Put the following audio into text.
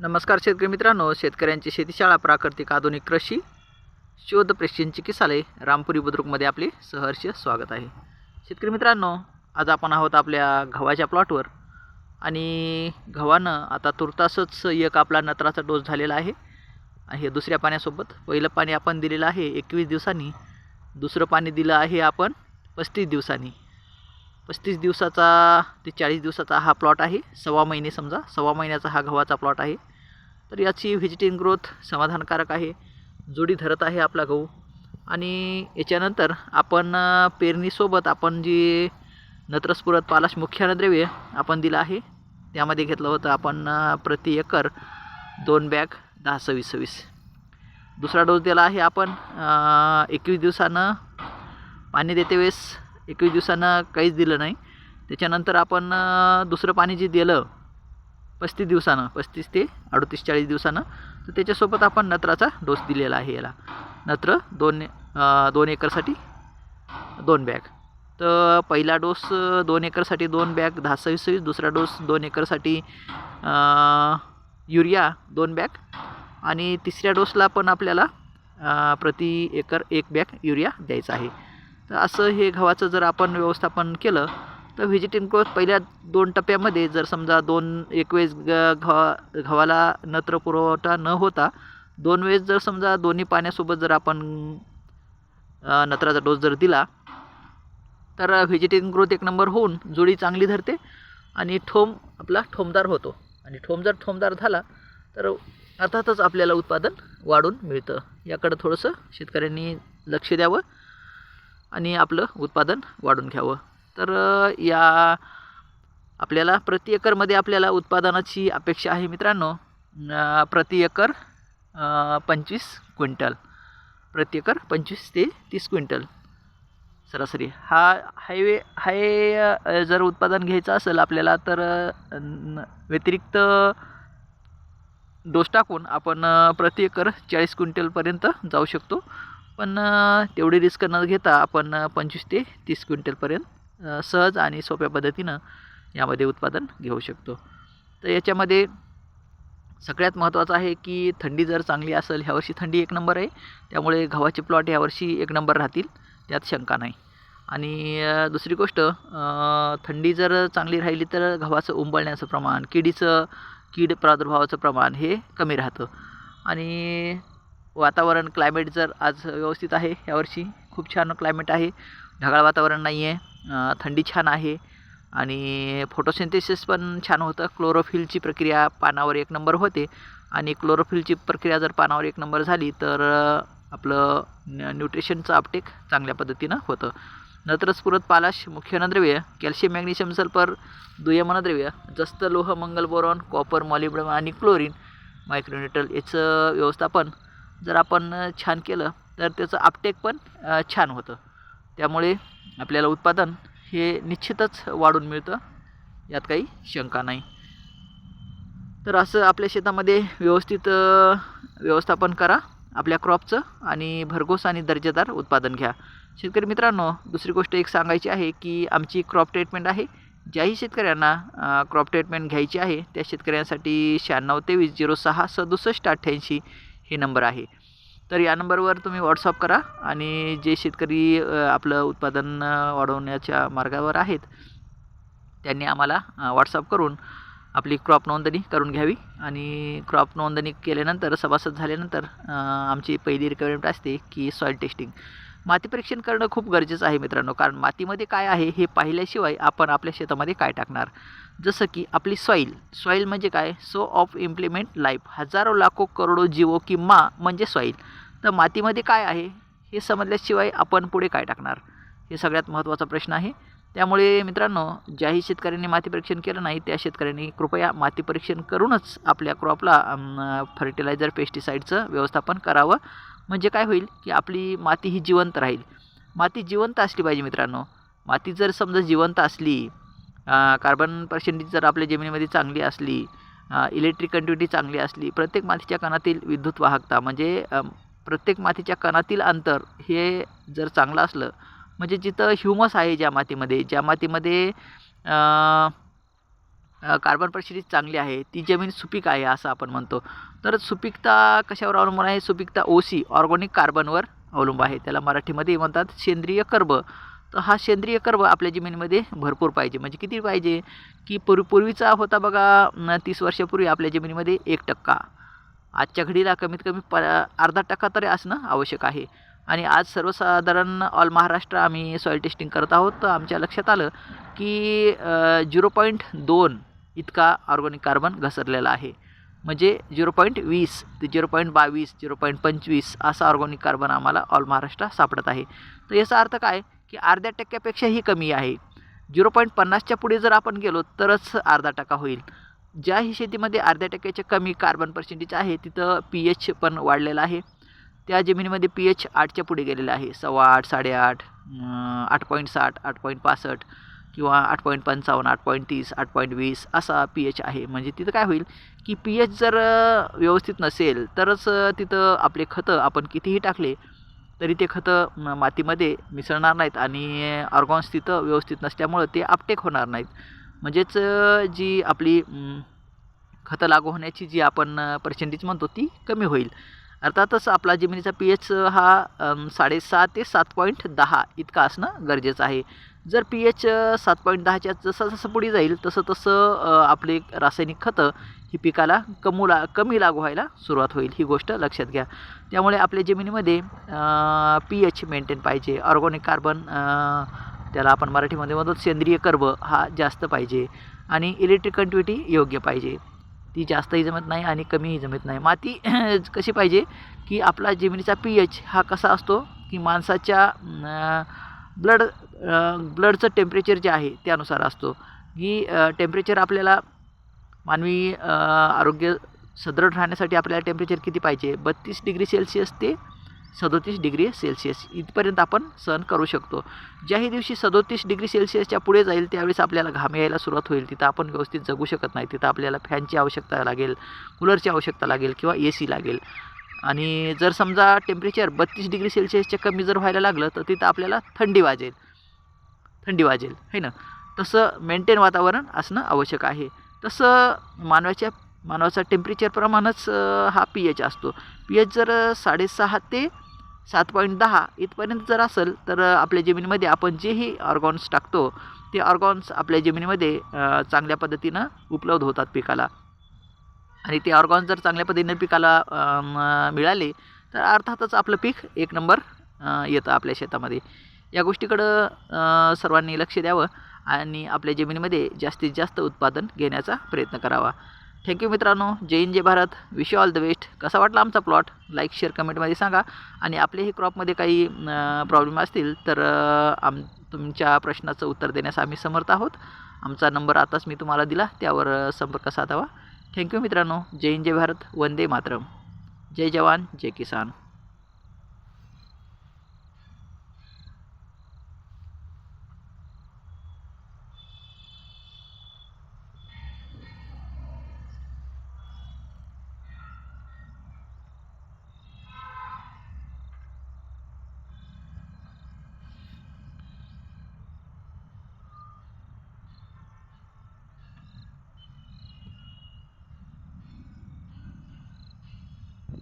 नमस्कार शेतकरी मित्रांनो शेतकऱ्यांची शेतीशाळा प्राकृतिक आधुनिक कृषी शोध प्रशिक्षण चिकित्सालय रामपुरी बुद्रुकमध्ये आपले सहर्ष स्वागत आहे. शेतकरी मित्रांनो आज आपण आहोत आपल्या गव्हाच्या प्लॉटवर आणि गव्हानं आता तुर्तासच एक आपला नत्राचा डोस झालेला आहे. आणि हे दुसऱ्या पाण्यासोबत पहिलं पाणी आपण दिलेलं आहे एकवीस दिवसांनी दुसरं पाणी दिलं आहे आपण पस्तीस दिवसांनी. पस्तीस दिवसाचा ते चाळीस दिवसाचा हा प्लॉट आहे. सव्वा महिने समजा सव्वा महिन्याचा हा गव्हाचा प्लॉट आहे. तर याची व्हेजिटेन ग्रोथ समाधानकारक आहे. जोडी धरत आहे आपला गहू. आणि याच्यानंतर आपण पेरणीसोबत आपण जी नत्रस्फुरत पालाश मुख्यानद्रव्य आपण दिलं आहे त्यामध्ये घेतलं होतं आपण प्रति एकर दोन बॅग दहा सव्वीस सव्वीस. दुसरा डोस दिला आहे आपण एकवीस दिवसानं पाणी देते वेळेस एकवीस दिवसानं काहीच दिलं नाही. त्याच्यानंतर आपण दुसरं पाणी जे दिलं पस्तीस दिवसानं पस्तीस ते अडतीस चाळीस दिवसानं तर त्याच्यासोबत आपण नत्राचा डोस दिलेला आहे याला. नत्र दोन दोन एकरसाठी दोन बॅग. तर पहिला डोस दोन एकरसाठी दोन बॅग दहा सव्वीस सव्वीस दुसरा डोस दोन एकरसाठी युरिया दोन बॅग आणि तिसऱ्या डोसला पण आपल्याला प्रति एकर एक बॅग युरिया द्यायचा आहे. तर असं हे गव्हाचं जर आपण व्यवस्थापन केलं तर व्हेजिटेन ग्रोथ पहिल्या दोन टप्प्यामध्ये जर समजा दोन एक वेळेस ग गव्हा गव्हाला नत्र पुरवठा न होता दोन वेळेस जर समजा दोन्ही पाण्यासोबत जर आपण नत्राचा डोस जर दिला तर व्हेजिटेन ग्रोथ एक नंबर होऊन जोडी चांगली धरते आणि ठोम आपला ठोमदार होतो. आणि ठोम जर ठोमदार झाला तर अर्थातच आपल्याला उत्पादन वाढून मिळतं. याकडं थोडंसं शेतकऱ्यांनी लक्ष द्यावं. आणि आपलं उत्पादन वाढून घ्यावं. तर या आपल्याला प्रति एकरमध्ये आपल्याला उत्पादनाची अपेक्षा आहे मित्रांनो. प्रति एकर पंचवीस क्विंटल. प्रति एकर पंचवीस ते तीस क्विंटल. सरासरी. हा हायवे हाय जर उत्पादन घ्यायचं असेल आपल्याला तर न- व्यतिरिक्त डोस टाकून आपण प्रति एकर चाळीस क्विंटलपर्यंत जाऊ शकतो. पण तेवढी रिस्क न घेता आपण पंचवीस ते तीस क्विंटलपर्यंत सहज आणि सोप्या पद्धतीनं यामध्ये उत्पादन घेऊ शकतो. तर याच्यामध्ये सगळ्यात महत्त्वाचं आहे की थंडी जर चांगली असेल ह्यावर्षी थंडी एक नंबर आहे. त्यामुळे गव्हाचे प्लॉट ह्यावर्षी एक नंबर राहतील त्यात शंका नाही. आणि दुसरी गोष्ट थंडी जर चांगली राहिली तर गव्हाचं उंबळण्याचं प्रमाण किडीचं कीड प्रादुर्भावाचं प्रमाण हे कमी राहतं. आणि वातावरण क्लायमेट जर आज व्यवस्थित आहे यावर्षी खूप छान क्लायमेट आहे. ढगाळ वातावरण नाही आहे थंडी छान आहे आणि फोटोसिंथेसिस पण छान होतं. क्लोरोफिलची प्रक्रिया पानावर एक नंबर होते आणि क्लोरोफिलची प्रक्रिया जर पानावर एक नंबर झाली तर आपलं न्यूट्रिशनचं अपटेक चांगल्या पद्धतीनं होतं. नत्रस्फुरत पालाश मुख्य अन्नद्रव्य कॅल्शियम मॅग्नेशियम सल्फर दुय्यम अन्नद्रव्य जस्त लोह मंगल बोरॉन कॉपर मॉलिब्डम आणि क्लोरीन मायक्रोन्युट्रल याचं व्यवस्थापन जर आपण छान केलं तर त्याचं अपटेक पण छान होतं. त्यामुळे आपल्याला उत्पादन हे निश्चितच वाढून मिळतं. यात काही शंका नाही. तर असं आपल्या शेतामध्ये व्यवस्थित व्यवस्थापन करा. आपल्या क्रॉपचं आणि भरघोस आणि दर्जेदार उत्पादन घ्या. शेतकरी मित्रांनो दुसरी गोष्ट एक सांगायची आहे की आमची क्रॉप ट्रीटमेंट आहे. ज्याही शेतकऱ्यांना क्रॉप ट्रीटमेंट घ्यायची आहे त्या शेतकऱ्यांसाठी शहाण्णव तेवीस झिरो सहा सदुसष्ट अठ्ठ्याऐंशी हे नंबर आहे. तर या नंबरवर तुम्ही व्हॉट्सअप करा आणि जे शेतकरी आपलं उत्पादन वाढवण्याच्या मार्गावर आहेत त्यांनी आम्हाला व्हॉट्सअप करून आपली क्रॉप नोंदणी करून घ्यावी. आणि क्रॉप नोंदणी केल्यानंतर सभासद झाल्यानंतर आमची पहिली रिक्वायरमेंट असते की सॉईल टेस्टिंग माती परीक्षण करणं खूप गरजेचं आहे मित्रांनो. कारण मातीमध्ये काय आहे हे पाहिल्याशिवाय आपण आपल्या शेतामध्ये काय टाकणार? जसं की आपली सॉईल सॉईल म्हणजे काय? सो ऑफ इम्प्लिमेंट लाईफ हजारो लाखो करोडो जीवो की मा म्हणजे सॉईल तर मातीमध्ये काय आहे? हे समजल्याशिवाय आपण पुढे काय टाकणार? हे सगळ्यात महत्त्वाचा प्रश्न आहे. त्यामुळे मित्रांनो ज्याही शेतकऱ्यांनी माती परीक्षण केलं नाही त्या शेतकऱ्यांनी कृपया माती परीक्षण करूनच आपल्या क्रॉपला फर्टिलायझर पेस्टिसाईडचं व्यवस्थापन करावं. म्हणजे काय होईल की आपली माती ही जिवंत राहील. माती जिवंत असली पाहिजे मित्रांनो. माती जर समजा जिवंत असली कार्बन पर्सेंटेज जर आपल्या जमिनीमध्ये चांगली असली इलेक्ट्रिक कंटिटी चांगली असली प्रत्येक मातीच्या कणातील विद्युत वाहकता म्हणजे प्रत्येक मातीच्या कणातील अंतर हे जर चांगलं असलं म्हणजे जिथं ह्युमस आहे ज्या मातीमध्ये ज्या मातीमध्ये कार्बन परिस्थिती चांगली आहे ती जमीन सुपीक आहे असं आपण म्हणतो. तर सुपीकता कशावर अवलंबून आहे? सुपीकता ओसी ऑर्गॅनिक कार्बनवर अवलंबून आहे. त्याला मराठीमध्ये म्हणतात सेंद्रिय कर्ब. तर हा सेंद्रिय कर्ब आपल्या जमिनीमध्ये भरपूर पाहिजे. म्हणजे किती पाहिजे? की पूर्वी पूर्वीचा होता बघा तीस वर्षापूर्वी आपल्या जमिनीमध्ये एक टक्का. आजच्या घडीला कमीत कमी प अर्धा टक्का तरी असणं आवश्यक आहे. आणि आज सर्वसाधारण ऑल महाराष्ट्र आम्ही सॉईल टेस्टिंग करत आहोत. तर आमच्या लक्षात आलं की झिरो पॉईंट दोन इतका ऑर्गॅनिक कार्बन घसरलेला आहे. म्हणजे झिरो पॉईंट वीस ते झिरो पॉईंट बावीस झिरो पॉईंट पंचवीस असा ऑर्गॅनिक कार्बन आम्हाला ऑल महाराष्ट्रात सापडत आहे. तर याचा अर्थ काय? की अर्ध्या टक्क्यापेक्षाही कमी आहे. झिरो पॉईंट पन्नासच्या पुढे जर आपण गेलो तरच अर्धा टक्का होईल. ज्याही शेतीमध्ये अर्ध्या टक्क्याच्या कमी कार्बन पर्सेंटेज आहे तिथं पी एच पण वाढलेलं आहे. त्या जमिनीमध्ये पी एच आठच्या पुढे गेलेलं आहे. सव्वा आठ साडेआठ आठ पॉईंट साठ आठ पॉईंट पासष्ट. किंवा आठ पॉईंट पंचावन्न आठ पॉईंट तीस आठ पॉईंट वीस असा पी एच आहे. म्हणजे तिथं काय होईल की पी एच जर व्यवस्थित नसेल तरच तिथं आपले खतं आपण कितीही टाकले तरी ते खतं मातीमध्ये मिसळणार नाहीत आणि ऑर्गॉन्स तिथं व्यवस्थित नसल्यामुळं ते अपटेक होणार नाहीत. म्हणजेच जी आपली खतं लागू होण्याची जी आपण पर्सेंटेज म्हणतो ती कमी होईल. अर्थातच आपला जमिनीचा पी एच हा साडेसहा साडेसात ते सात पॉईंट दहा इतका असणं गरजेचं आहे. जर पी एच सात पॉईंट दहाच्या जसं जसं पुढे जाईल तसं तसं आपली आपले रासायनिक खतं ही पिकाला कमू ला कमी लागू व्हायला सुरुवात होईल. ही गोष्ट लक्षात घ्या. त्यामुळे आपल्या जमिनीमध्ये पी एच मेंटेन पाहिजे. ऑर्गॅनिक कार्बन त्याला आपण मराठीमध्ये म्हणतो सेंद्रिय कर्ब हा जास्त पाहिजे. आणि इलेक्ट्रिक कंटिव्हिटी योग्य पाहिजे. ती जास्तही जमत नाही आणि कमीही जमत नाही. माती कशी पाहिजे की आपला जमिनीचा पी एच हा कसा असतो की माणसाच्या ब्लड ब्लडचं टेम्परेचर जे आहे त्यानुसार असतो. की टेम्परेचर आपल्याला मानवी आरोग्य सदृढ राहण्यासाठी आपल्याला टेम्परेचर किती पाहिजे? बत्तीस डिग्री सेल्सिअस ते सदोतीस डिग्री सेल्सिअस इथपर्यंत आपण सहन करू शकतो. ज्याही दिवशी सदोतीस डिग्री सेल्सिअसच्या पुढे जाईल त्यावेळेस आपल्याला घाम यायला सुरुवात होईल. तिथं आपण व्यवस्थित जगू शकत नाही. तिथं आपल्याला फॅनची आवश्यकता लागेल कूलरची आवश्यकता लागेल किंवा ए सी लागेल. आणि जर समजा टेम्परेचर बत्तीस डिग्री सेल्सिअसच्या कमी जर व्हायला लागलं तर तिथं आपल्याला थंडी वाजेल. थंडी वाजेल है ना? तसं मेंटेन वातावरण असणं आवश्यक आहे. तसं मानवाच्या मानवाचा टेम्परेचरप्रमाणेच हा पी एच असतो. पी एच जर साडेसहा ते सात पॉईंट दहा इथपर्यंत जर असेल तर आपल्या जमिनीमध्ये आपण जेही ऑर्गॉन्स टाकतो ते ऑर्गॉन्स आपल्या जमिनीमध्ये चांगल्या पद्धतीनं उपलब्ध होतात पिकाला. आणि ते ऑर्गॉन्स जर चांगल्या पद्धतीने पिकाला मिळाले तर अर्थातच आपलं पीक एक नंबर येतं आपल्या शेतामध्ये. या गोष्टीकडं सर्वांनी लक्ष द्यावं आणि आपल्या जमिनीमध्ये जास्तीत जास्त उत्पादन घेण्याचा प्रयत्न करावा. थँक्यू मित्रांनो. जय हिंद जय Bharat. Wish all the best कसा वाटला आमचा प्लॉट लाईक शेअर कमेंटमध्ये सांगा. आणि आपल्याही क्रॉपमध्ये काही प्रॉब्लेम असतील तर आम तुमच्या प्रश्नाचं उत्तर देण्यास आम्ही समर्थ आहोत. आमचा नंबर आताच मी तुम्हाला दिला. त्यावर संपर्क साधावा. थँक्यू मित्रांनो. जय हिंद जय भारत. वंदे मातरम. जय जवान जय किसान.